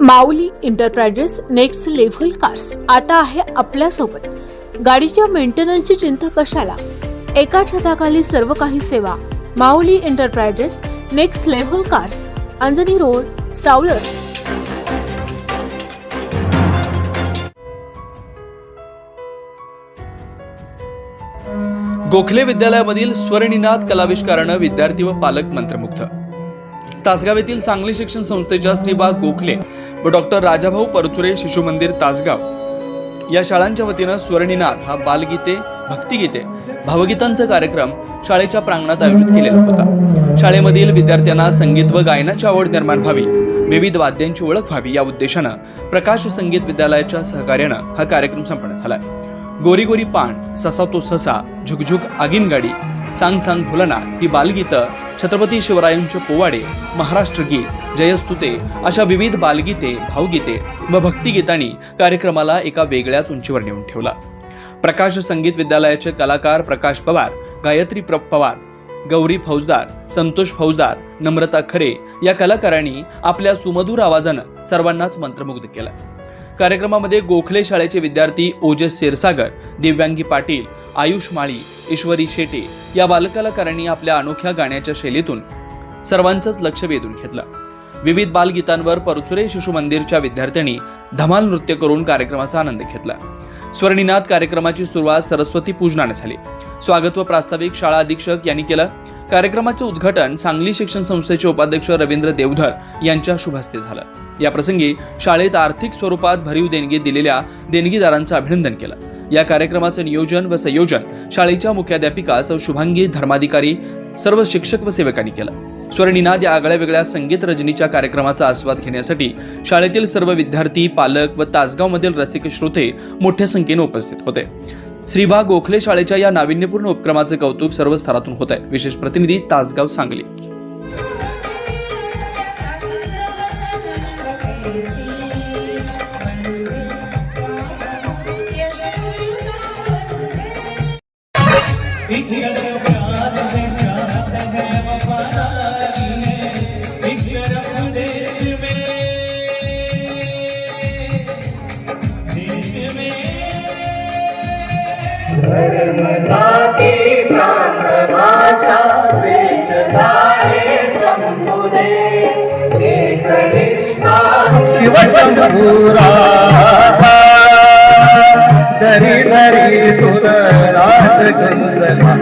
Mauli enterprises next level cars. आता आहे आपल्यासोबत. गाडीच्या मेंटेनन्सची चिंता कशाला? एका छताखाली सर्व काही सेवा. Mauli enterprises next level cars. Anjani road सावलर Gokhale विद्यालयामधील स्वर्णिनाथ कलाविष्कारानं विद्यार्थी व पालक मंत्रमुग्ध. तासगाव येथील सांगली शिक्षण संस्थेच्या श्रीबाग गोखले व डॉक्टर राजाभाऊ परचुरे शिशु मंदिर तासगाव. या शाळांच्या वतीनं स्वर्णिनाथ हा बालगीते भक्तिगीते भावगीतांचा कार्यक्रम शाळेच्या प्रांगणात आयोजित केलेला होता. शाळेमधील विद्यार्थ्यांना संगीत व गायनाची आवड निर्माण व्हावी विविध वाद्यांची ओळख व्हावी या उद्देशानं प्रकाश संगीत विद्यालयाच्या सहकार्यानं हा कार्यक्रम संपन्न झाला. गोरी गोरी पान ससा तो ससा झुकझुक आगीन गाडी सांग सांग भुलना ही बालगीतं छत्रपती शिवरायांचे पोवाडे महाराष्ट्र गीत जयस्तुते अशा विविध बालगीते भावगीते व भक्तिगीतांनी कार्यक्रमाला एका वेगळ्याच उंचीवर नेऊन ठेवला. प्रकाश संगीत विद्यालयाचे कलाकार प्रकाश पवार गायत्री प्र पवार गौरी फौजदार संतोष फौजदार नम्रता खरे या कलाकारांनी आपल्या सुमधुर आवाजानं सर्वांनाच मंत्रमुग्ध केला. कार्यक्रमामध्ये गोखले शाळेचे विद्यार्थी ओजस क्षीरसागर दिव्यांगी पाटील आयुष माळी ईश्वरी शेटे या बालकलाकारांनी आपल्या अनोख्या गाण्याच्या शैलीतून सर्वांचंच लक्ष वेधून घेतलं. विविध बालगीतांवर परचुरे शिशु मंदिरच्या विद्यार्थ्यांनी धमाल नृत्य करून कार्यक्रमाचा आनंद घेतला. स्वर्णिनाथ कार्यक्रमाची सुरुवात सरस्वती पूजनाने झाली. स्वागत व प्रास्ताविक शाळा अधीक्षक यांनी केलं. कार्यक्रमाचे उद्घाटन सांगली शिक्षण संस्थेचे उपाध्यक्ष रवींद्र देवधर यांच्या शुभ हस्ते झालं याप्रसंगी शाळेत आर्थिक स्वरूपात भरीव देणगी दिलेल्या देणगीदारांचं अभिनंदन केलं. या कार्यक्रमाचं नियोजन व संयोजन शाळेच्या मुख्याध्यापिका सौ शुभांगी धर्माधिकारी सर्व शिक्षक व सेवकांनी केलं. स्वर्णिनाद या आगळ्या वेगळ्या संगीत रजनीच्या कार्यक्रमाचा आस्वाद घेण्यासाठी शाळेतील सर्व विद्यार्थी पालक व तासगावमधील रसिक श्रोते मोठ्या संख्येने उपस्थित होते. श्रीभा गोखले शाळेच्या या नाविन्यपूर्ण उपक्रमाचे कौतुक सर्व स्तरातून होत आहे. विशेष प्रतिनिधी तासगाव सांगली. जाती शिवशंभुरा दरी दरी तुला राज गंजला